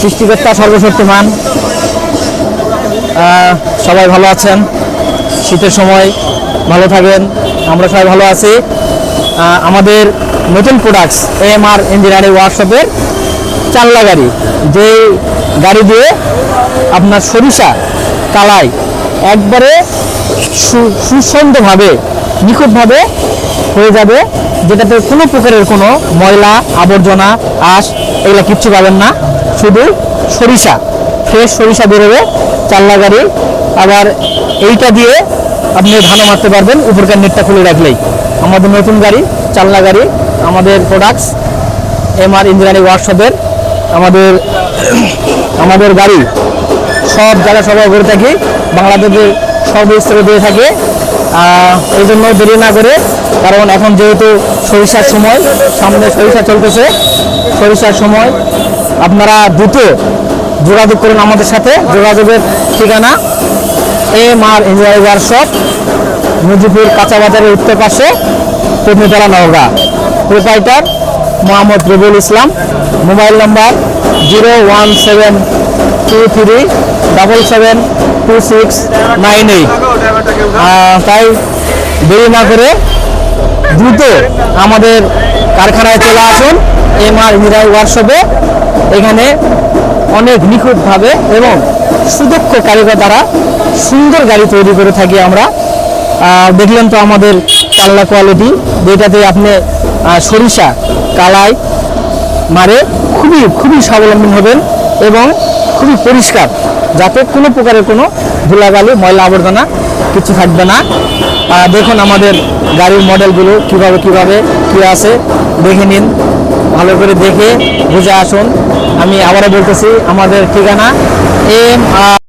সৃষ্টিকর্তা সর্বশক্তিমান। সবাই ভালো আছেন। শীতের সময় ভালো থাকেন। আমরা সবাই ভালো আছি। আমাদের নতুন প্রোডাক্টস এম আর ইঞ্জিনিয়ারিং ওয়ার্কশপের চাল্লা গাড়ি। যে গাড়ি দিয়ে আপনার সরিষা, কালাই একবারে সুসন্ধভাবে, নিখুঁতভাবে হয়ে যাবে, যেটাতে কোনো প্রকারের কোনো ময়লা, আবর্জনা, আঁশ এগুলো কিচ্ছু পাবেন না। শুধু সরিষা, ফ্রেশ সরিষা বেরোবে চাল্লা গাড়ি আবার এইটা দিয়ে আপনি ধানও মারতে পারবেন, উপরকার নেটটা খুলে রাখলেই। আমাদের নতুন গাড়ি চাল্লা গাড়ি আমাদের প্রোডাক্টস এম আর ইঞ্জিনিয়ারিং ওয়ার্কশপের আমাদের আমাদের গাড়ি, সব জায়গায় সবাই করে থাকি। বাংলাদেশের সর্বস্তরে দিয়ে থাকে। এই জন্য দেরি না করে, কারণ এখন যেহেতু সরিষার সময়, সামনে সরিষা চলতেছে। সরিষার সময় আপনারা দ্রুত যোগাযোগ করুন আমাদের সাথে, যোগাযোগের ঠিকানা M R engineering workshop Mujipur কাঁচা বাজারের উত্তর পাশে Patnitala Naogaon. Proprietor Mohammad Rabiul Islam, mobile number zero one seven two three double seven two six nine eight তাই দেরি না করে দ্রুত আমাদের কারখানায় চলে আসুন এম আর ইঞ্জিনিয়ারিং ওয়ার্কশপে এখানে অনেক নিখুঁতভাবে এবং সুদক্ষ কারিগর দ্বারা সুন্দর গাড়ি তৈরি করে থাকি আমরা। দেখলেন তো আমাদের কাল্লা কোয়ালিটি যেটাতে আপনি সরিষা, কালাই মারে খুবই খুবই স্বাবলম্বী হবেন এবং খুবই পরিষ্কার। যাতে কোনো প্রকারের কোনো ধুলাগালি ময়লা আবর্জনা কিছু থাকবে না। দেখুন আমাদের গাড়ির মডেলগুলো কীভাবে কীভাবে কি আছে। দেখে নিন। ভালো করে দেখে বুঝে আসুন। আমি আবারও বলতেছি, আমাদের ঠিকানা এম